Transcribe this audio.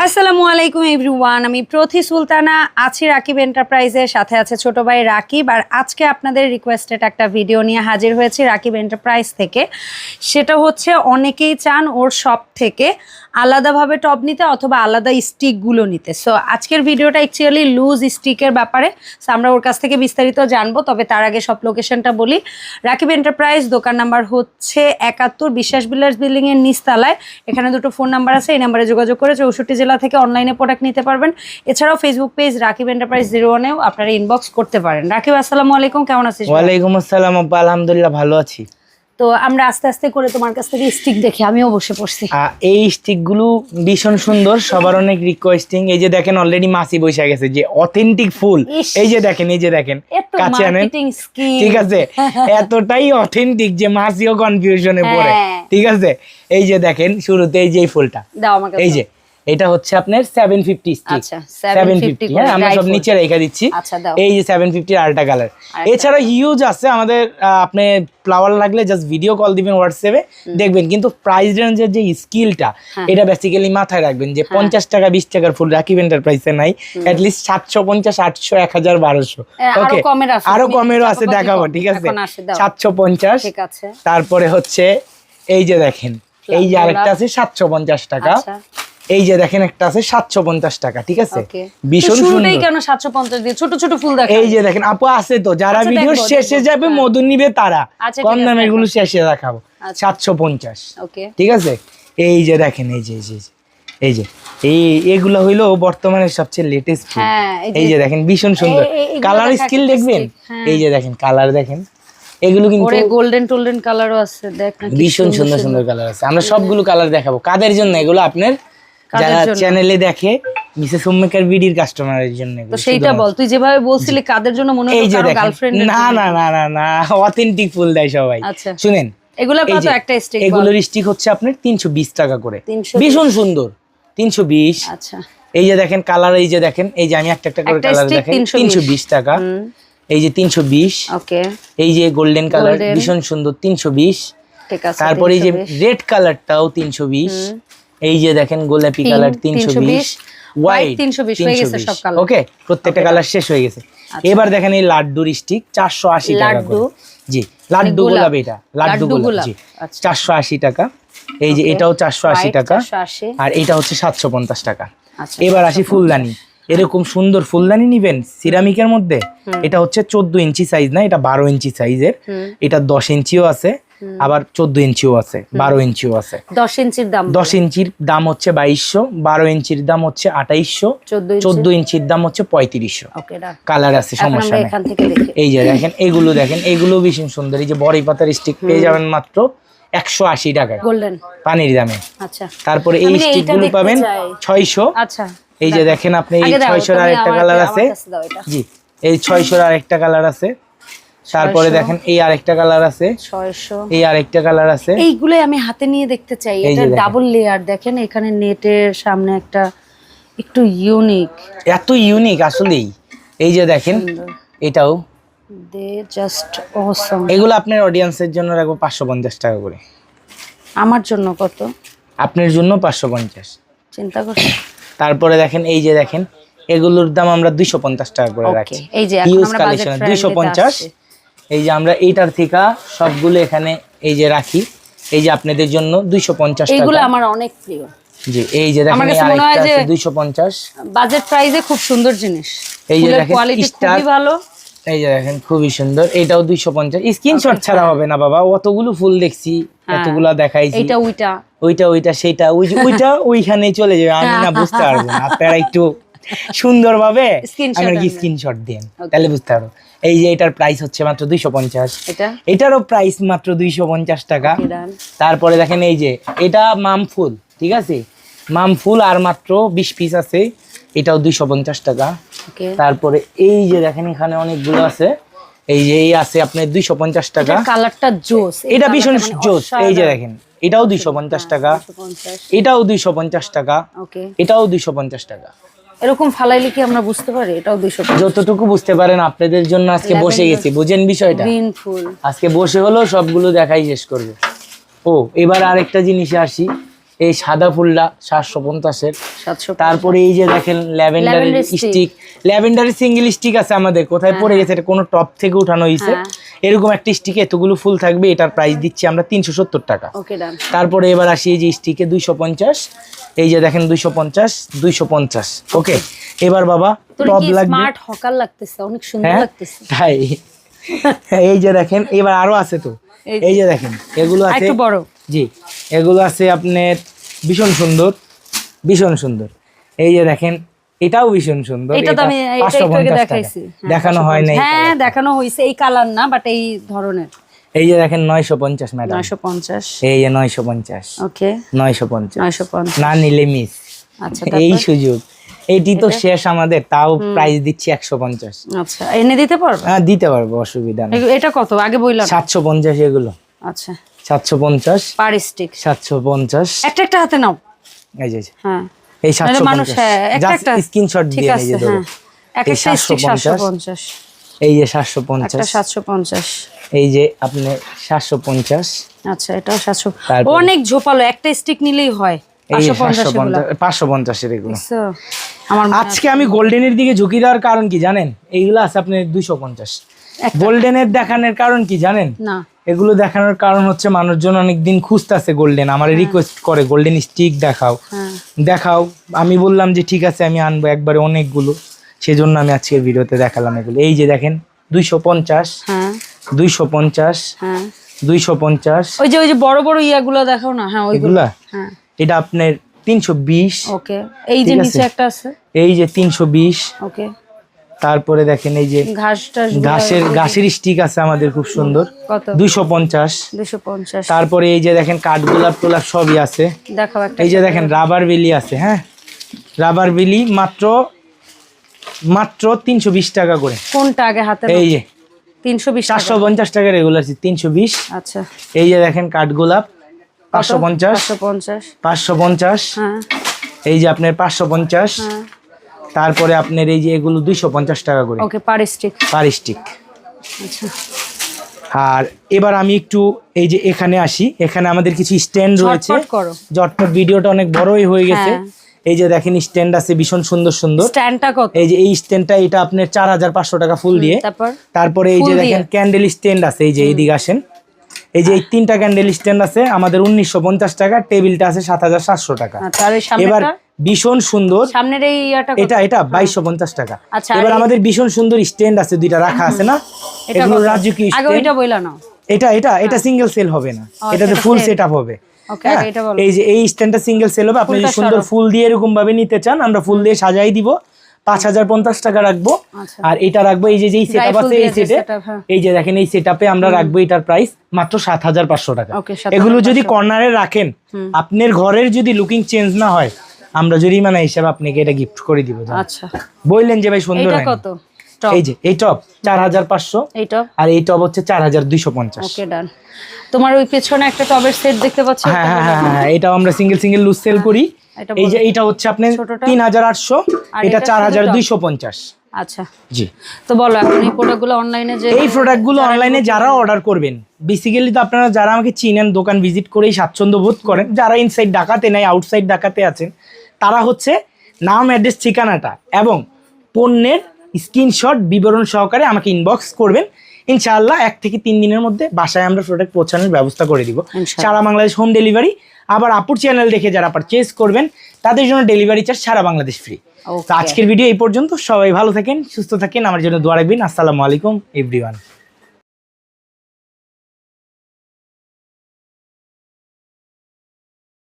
আসসালামু আলাইকুম এভরিওয়ান, আমি প্রথি সুলতানা, আছি রাকিব এন্টারপ্রাইজের সাথে আছে ছোট ভাই রাকিব। আর আজকে আপনাদের রিকোয়েস্টেড একটা ভিডিও নিয়ে হাজির হয়েছি রাকিব এন্টারপ্রাইজ থেকে। সেটা হচ্ছে অনেকেই চান ওর শপ থেকে আলাদাভাবে টপ নিতে অথবা আলাদা স্টিকগুলো নিতে। সো আজকের ভিডিওটা অ্যাকচুয়ালি লুজ স্টিকের ব্যাপারে। সো আমরা ওর কাছ থেকে বিস্তারিত জানব, তবে তার আগে সব লোকেশনটা বলি। রাকিব এন্টারপ্রাইজ দোকান নাম্বার হচ্ছে একাত্তর, বিশ্বাস বিলাস বিল্ডিং এর নিচতলায়। এখানে দুটো ফোন নাম্বার আছে, এই নাম্বারে যোগাযোগ করে চৌষট্টি জেলা থেকে অনলাইনে প্রোডাক্ট নিতে পারবেন। এছাড়াও Facebook page Rakib enterprise zero ওয়ানেও আপনারা ইনবক্স করতে পারেন। রাকিব আসসালামু আলাইকুম কেমন আছিস? ওয়ালাইকুম আসসালাম আপা আলহামদুলিল্লাহ ভালো আছি। তো আমরা আস্তে আস্তে করে তোমার কাছ থেকে স্টিক দেখি আমিও বসে পড়ছি। এই স্টিকগুলো ভীষণ সুন্দর সবার অনেক রিকোয়েস্টিং এই যে দেখেন অলরেডি মাসি বসে গেছে যে অথেন্টিক ফুল। এই যে দেখেন এই যে দেখেন কাছে আনেন। ঠিক আছে? এতটাই অথেন্টিক যে মাসিও কনফিউশনে পড়ে। হ্যাঁ। ঠিক আছে? এই যে দেখেন শুরুতে এই যে ফুলটা। এই যে এটা হচ্ছে আপনার সেভেন ফিফটি স্টিক আচ্ছা, সেভেন 750 ফিফটি হ্যাঁ আমরা সব নিচে রেখে দিচ্ছি। আচ্ছা, দাও। এই যে সেভেন ফিফটির আলটা কালার এছাড়া হিউজ আছে আমাদের আপনি ফ্লাওয়ার লাগলে জাস্ট ভিডিও কল দিবেন হোয়াটসঅ্যাপে দেখবেন। কিন্তু প্রাইস রেঞ্জের যে স্কিলটা হ্যাঁ। এটা বেসিক্যালি মাথায় রাখবেন যে পঞ্চাশ টাকা বিশ টাকার ফুল রাকিব এন্টারপ্রাইসে নাই। অ্যাটলিস্ট সাতশো পঞ্চাশ আটশো এক হাজার বারোশো। হ্যাঁ, ওকে আরও কমেরও আছে দেখাবো ঠিক আছে। সাতশো পঞ্চাশ। ঠিক আছে। তারপরে হচ্ছে এই যে দেখেন এই যে আরেকটা আছে সাতশো পঞ্চাশ টাকা। আচ্ছা। এই যে দেখেন একটা আছে সাতশো পঞ্চাশ টাকা ঠিক আছে? ভীষণ সুন্দর। কেন 750 দিয়ে? ছোট ছোট ফুল দেখা এই যে দেখেন আপু আছে তো যারা আচ্ছা, ভিডিও শেষে যাবে হ্যাঁ। মধু নিবে তারা। আচ্ছা, কম দামে এগুলো শেষে দেখাবো আচ্ছা। সাতশো পঞ্চাশ। ঠিক আছে? এই যে দেখেন এই যে এই যে এই যে এই এগুলো হইল বর্তমানে সবচেয়ে লেটেস্ট হ্যাঁ, এই যে- দেখেন ভীষণ সুন্দর। কালার স্কিল দেখবেন? হ্যাঁ। এই যে দেখেন কালার দেখেন। এগুলো কিন্তু ওরে গোল্ডেন টোল্ডেন কালারও আছে দেখ ভীষণ সুন্দর সুন্দর কালার আছে। আমরা সবগুলো কালার দেখাবো। কাদের জন্য এগুলো আপনার যারা? চ্যানেলে দেখে মিসেস হোমমেকার বিডির কাস্টমারের জন্য তো সেইটা বল তুই যেভাবে বলছিলি কাদের জন্য মনে হলো কারও গার্লফ্রেন্ড না না না না না অথেন্টিক ফুল দেয় সবাই। আচ্ছা। শুনেন এগুলো কত একটা স্টিক এগুলোর স্টিক হচ্ছে আপনার তিনশো বিশ টাকা করে। ভীষণ সুন্দর তিনশো বিশ। আচ্ছা। এই যে দেখেন কালার এই যে দেখেন এই যে আমি একটা একটা করে কালার দেখেন 320 তিনশো বিশ। টাকা। এই যে তিনশো বিশ। ওকে। এই যে গোল্ডেন কালার ভীষণ সুন্দর তিনশো বিশ। ঠিক আছে তারপরে এই যে রেড কালারটাও তিনশো বিশ। এই যে দেখেন গোলাপি কালার তিনশো 320, বিশ white 320 হয়ে গেছে সব colour। ওকে প্রত্যেকটা কালার শেষ হয়ে গেছে। এবার দেখেন এই লাড্ডুর স্টিক চারশো আশি টাকা জি লাড্ডু গোলাপ। গোলাপ। এটা লাড্ডু গোলাপ, জি। আচ্ছা। চারশো আশি টাকা। এই যে এটাও চারশো আশি টাকা। আর এটা হচ্ছে সাতশো পঞ্চাশ টাকা। আচ্ছা এবার আসি ফুলদানি। এরকম সুন্দর ফুলদানি নিবেন সিরামিকের মধ্যে? এটা হচ্ছে চোদ্দ ইঞ্চি সাইজ না? এটা বারো ইঞ্চি সাইজের এটা দশ ইঞ্চিও আছে। আবার চোদ্দ ইঞ্চিও আছে বারো ইঞ্চিও আছে। 10 ইঞ্চির দাম দশ ইঞ্চির দাম হচ্ছে বাইশশো বারো ইঞ্চির দাম হচ্ছে আঠাইশশো চোদ্দ ইঞ্চির দাম হচ্ছে পঁয়ত্রিশশো। কালার আছে সমস্যা নেই। এই যে দেখেন এগুলো দেখেন এগুলো ভীষণ সুন্দর। এই যে বড়ি পাতার স্টিক পেয়ে যাবেন মাত্র একশো আশি টাকায়। গোল্ডেন পানির দামে। আচ্ছা। তারপরে এই স্টিক দেখতে পাবেন। ছয়শো। আচ্ছা। এই যে দেখেন আপনি এই ছয়শোর আরেকটা কালার আছে। জি এই ছয়শোর আরেকটা কালার আছে। তারপরে দেখেন এই আরেকটা কালার আছে। 600 এই আরেকটা কালার আছে। এইগুলোই আমি হাতে নিয়ে দেখতে চাই। এটা ডাবল লেয়ার দেখেন। এখানে নেটের সামনে একটা একটু ইউনিক এত ইউনিক আসলেই। এই যে দেখেন এটাও। দে জাস্ট অসম এগুলো আপনার অডিয়েন্সের জন্য রাখব পাঁচশো পঞ্চাশ টাকা করে। আমার জন্য কত? আপনার জন্য পাঁচশো পঞ্চাশ। চিন্তা করছি তারপরে দেখেন এই যে দেখেন এগুলোর দাম আমরা দুইশো পঞ্চাশ টাকা করে রাখছি। এই যে এখন আমরা পঞ্চাশ। এই যে আমরা এইটার থেকে সবগুলো এখানে এই যে রাখি এই যে আপনাদের জন্য দুইশো পঞ্চাশ এইগুলো আমার অনেক প্রিয়। জি এই যে দেখেন এই কাছে হয় আরেকটা আছে যে- দুইশো পঞ্চাশ। বাজেট প্রাইসে খুব সুন্দর জিনিস। এই যে দেখেন, খুবই ভালো। এই যে দেখেন খুবই সুন্দর এটাও দুইশো পঞ্চাশ। স্ক্রিনশট ছাড়া হবে না বাবা অতগুলো ফুল দেখছি এতগুলা দেখাইছি। এইটা ওইটা। ওইটা ওইটা সেটা ওই যে ওইটা ওইখানে চলে যাবে আমি না বুঝতে পারব না। আপনারা একটু সুন্দরভাবে আমাকে স্ক্রিনশট দেন তাহলে বুঝতে পারব এই যে এটার প্রাইস হচ্ছে মাত্র দুইশো পঞ্চাশ। এটা? এটারও প্রাইস মাত্র দুইশো পঞ্চাশ টাকা। তারপরে দেখেন এই যে এটা মাম ফুল ঠিক আছে? মাম ফুল আর মাত্র বিশ পিস আছে। এটাও দুইশো পঞ্চাশ টাকা। তারপরে এই যে দেখেন এখানে অনেকগুলো আছে। এই যে এই আছে আপনার দুইশো পঞ্চাশ টাকা। কালারটা জোস। এটা ভীষণ জোস। এই যে দেখেন এটাও দুইশো পঞ্চাশ টাকা। এটাও দুইশো পঞ্চাশ টাকা। ওকে এটাও দুইশো পঞ্চাশ টাকা। এরকম ফালাইলে কি আমরা বুঝতে পারি? এটাও দুইশো যতটুকু বুঝতে পারেন আপনাদের জন্য আজকে বসে গেছি। বুঝেন বিষয়টা? গ্রিন ফুল। আজকে বসে হলো সবগুলো দেখাই শেষ করবে। ও এবার আরেকটা জিনিসে আসি। এই সাদা ফুলটা সাতশো পঞ্চাশের। সাতশো তারপরে এই যে দেখেন ল্যাভেন্ডার স্টিক ল্যাভেন্ডারের সিঙ্গেল স্টিক আছে আমাদের। কোথায় পড়ে গেছে? এটা কোনো টপ থেকে উঠানো হয়েছে হ্যাঁ। এরকম একটা স্টিকে এতগুলো ফুল থাকবে এটার প্রাইস দিচ্ছি আমরা তিনশো সত্তর টাকা। তারপরে এবার আসি এই যে স্টিকে দুইশো পঞ্চাশ এই যে দেখেন দুইশো পঞ্চাশ দুইশো পঞ্চাশ ওকে এবার বাবা টপ লাগবে। স্মার্ট হকার লাগতেছে? অনেক সুন্দর হ্যাঁ? লাগতেছে। তাই। এই যে দেখেন এবার আরও আছে তো। এই যে। দেখেন এগুলো আছে একটু বড়। জি এগুলো আছে আপনার ভীষণ সুন্দর ভীষণ সুন্দর। এই যে দেখেন এটাও ভীষণ সুন্দর। এটা তো আমি দেখাইছি। হ্যাঁ, দেখানো হয় নাই হ্যাঁ দেখানো হয়েছে এই কালার না বাট এই ধরনের। এই যে দেখেন নয়শো পঞ্চাশ ম্যাডাম নয়শো পঞ্চাশ। এই যে নয়শো পঞ্চাশ। ওকে নয়শো পঞ্চাশ। নয়শো পঞ্চাশ। না নিলে মিস আচ্ছা এই সুযোগ। এটি তো শেষ আমাদের তাও প্রাইস দিচ্ছি একশো পঞ্চাশ। আচ্ছা এনে দিতে পারবে? হ্যাঁ দিতে পারব অসুবিধা নেই। এটা কত? আগে বললাম সাতশো পঞ্চাশ এগুলো। আচ্ছা। সাতশো পঞ্চাশ। পার স্টিক সাতশো পঞ্চাশ। একটা একটা হাতে নাও। এই যে। হ্যাঁ। এই নাহলে সাতশো মানুষ হ্যাঁ একটা একটা স্ক্রিনশট দিয়ে একটা স্টিক 750 এই যে সাতশো একটা পঞ্চাশ সাতশো পঞ্চাশ। এই যে আপনি সাতশো পঞ্চাশ। আচ্ছা এটাও সাতশো। তারপরে? অনেক ঝোপালো একটা স্টিক নিলেই হয়। এগুলো। আমার আজকে আমি গোল্ডেনের দিকে ঝুঁকি দেওয়ার কারণ কি জানেন? এইগুলো আছে আপনি দুইশো পঞ্চাশ। গোল্ডেনের দেখানোর কারণ কি জানেন? না। এগুলো দেখানোর কারণ হচ্ছে মানুষজন অনেকদিন খুঁজতেছে গোল্ডেন আমার রিকোয়েস্ট করে গোল্ডেন স্টিক দেখাও। হ্যাঁ। দেখাও আমি বললাম যে ঠিক আছে আমি আনব একবারে অনেকগুলো। সেজন্য আমি আজকের ভিডিওতে দেখালাম এগুলো। এই যে দেখেন দুইশো পঞ্চাশ হ্যাঁ। দুইশো পঞ্চাশ হ্যাঁ। দুইশো পঞ্চাশ। ওই যে ওই যে বড় বড় ইয়াগুলো দেখাও না? হ্যাঁ ওইগুলো। হ্যাঁ। এটা আপনার তিনশো বিশ। ওকে এই যে নিচে একটা আছে? এই যে তিনশো বিশ। ওকে তারপরে দেখেন এই যে ঘাসের ঘাসের স্টিক আছে আমাদের খুব সুন্দর। দুইশো পঞ্চাশ। তারপরে এই যে দেখেন কাঠগোলাপ টোলাপ সবই আছে। এই যে দেখেন রাবার বেলি আছে হ্যাঁ? রাবার বেলি মাত্র মাত্র তিনশো বিশ টাকা করে। কোনটা আগে হাতে এই যে। তিনশো বিশ চারশো পঞ্চাশ টাকা রেগুলার তিনশো বিশ। আচ্ছা। এই যে দেখেন কাঠগোলাপ পাঁচশো পঞ্চাশ। পাঁচশো পঞ্চাশ। পাঁচশো পঞ্চাশ। হ্যাঁ। এই যে আপনার পাঁচশো পঞ্চাশ। হ্যাঁ। তারপরে আপনার এই যে এগুলো দুইশো পঞ্চাশ টাকা করে। ওকে পার স্টিক পার স্টিক আচ্ছা। আর এবার আমি একটু এই যে এখানে আসি এখানে আমাদের কিছু স্ট্যান্ড রয়েছে। জটপট ভিডিওটা অনেক বড়ই হয়ে গেছে। হ্যাঁ। এই যে দেখেন স্ট্যান্ড আছে ভীষণ সুন্দর সুন্দর। স্ট্যান্ডটা কত? এই যে এই স্ট্যান্ডটা এটা আপনার চার হাজার পাঁচশো টাকা ফুল দিয়ে। তারপরে? এই যে দেখেন ক্যান্ডেল স্ট্যান্ড আছে এই যে এইদিকে আসেন। এই যে এই তিনটা ক্যান্ডেল স্ট্যান্ড আছে আমাদের উনিশশো পঞ্চাশ টাকা টেবিলটা আছে সাত হাজার সাতশো টাকা। আচ্ছা এবার ভীষণ সুন্দর। সামনের এই এটা এটা বাইশশো পঞ্চাশ টাকা। আচ্ছা, এবার আমাদের ভীষণ সুন্দর স্ট্যান্ড আছে দুইটা রাখা আছে না? এগুলো বইলা নাও। এটা এটা এটা সিঙ্গেল সেল হবে না। এটাতে ফুল সেট আপ হবে। হ্যাঁ, এই যে এই স্ট্যান্ডটা সিঙ্গেল সেল হবে। আপনি যদি সুন্দর ফুল দিয়ে এরকম ভাবে নিতে চান আমরা ফুল দিয়ে সাজাই দিব। পাঁচ হাজার পঞ্চাশ টাকা রাখব। আচ্ছা। আর এটা রাখব এই যে যেই সেট আপ আছে এই সেটে হ্যাঁ। এই যে দেখেন এই সেট আপে আমরা রাখব এটার প্রাইস মাত্র সাত হাজার পাঁচশো টাকা। এগুলো যদি কর্নারে রাখেন আপনার ঘরের যদি লুকিং চেঞ্জ না হয় আমরা জরিমানা হিসাবে আপনাকে এটা গিফট করে দিব আচ্ছা। বললেন যে ভাই সুন্দর এটা কত? এই যে এই টপ চার হাজার পাঁচশো। এই টপ? আর এই টপ হচ্ছে চার হাজার দুইশো পঞ্চাশ। ওকে ডান। তোমার ওই পেছনে একটা টবের সেট দেখতে পাচ্ছি হ্যাঁ হ্যাঁ হ্যাঁ হ্যাঁ এটাও আমরা সিঙ্গেল সিঙ্গেল লুজ সেল করি। এই যে এটা হচ্ছে আপনার ছোটটা? তিন হাজার আটশো। আর এটা চার হাজার দুইশো পঞ্চাশ। আচ্ছা। জি। তো বলো এখন এই প্রোডাক্টগুলো অনলাইনে যে এই প্রোডাক্টগুলো অনলাইনে যারা অর্ডার করবেন বেসিক্যালি তো আপনারা যারা আমাকে চিনেন দোকান ভিজিট করেই স্বাচ্ছন্দ্য বোধ করেন যারা ইনসাইড ডাকাতে নাই আউটসাইড ডাকাতে আছেন তারা হচ্ছে নাম অ্যাড্রেস ঠিকানাটা এবং পণ্যের স্ক্রিনশট বিবরণ সহকারে আমাকে ইনবক্স করবেন। ইনশাআল্লাহ এক থেকে তিন দিনের মধ্যে বাসায় আমরা প্রোডাক্ট পৌঁছানোর ব্যবস্থা করে দিব। সারা বাংলাদেশ হোম ডেলিভারি আবার আপুর চ্যানেল দেখে যারা পারচেস করবেন তাদের জন্য ডেলিভারি চার্জ সারা বাংলাদেশ ফ্রি তো আজকের ভিডিও এই পর্যন্ত। সবাই ভালো থাকেন সুস্থ থাকেন। আমার জন্য দোয়া রাখবেন। আসসালামু আলাইকুম এভরিওয়ান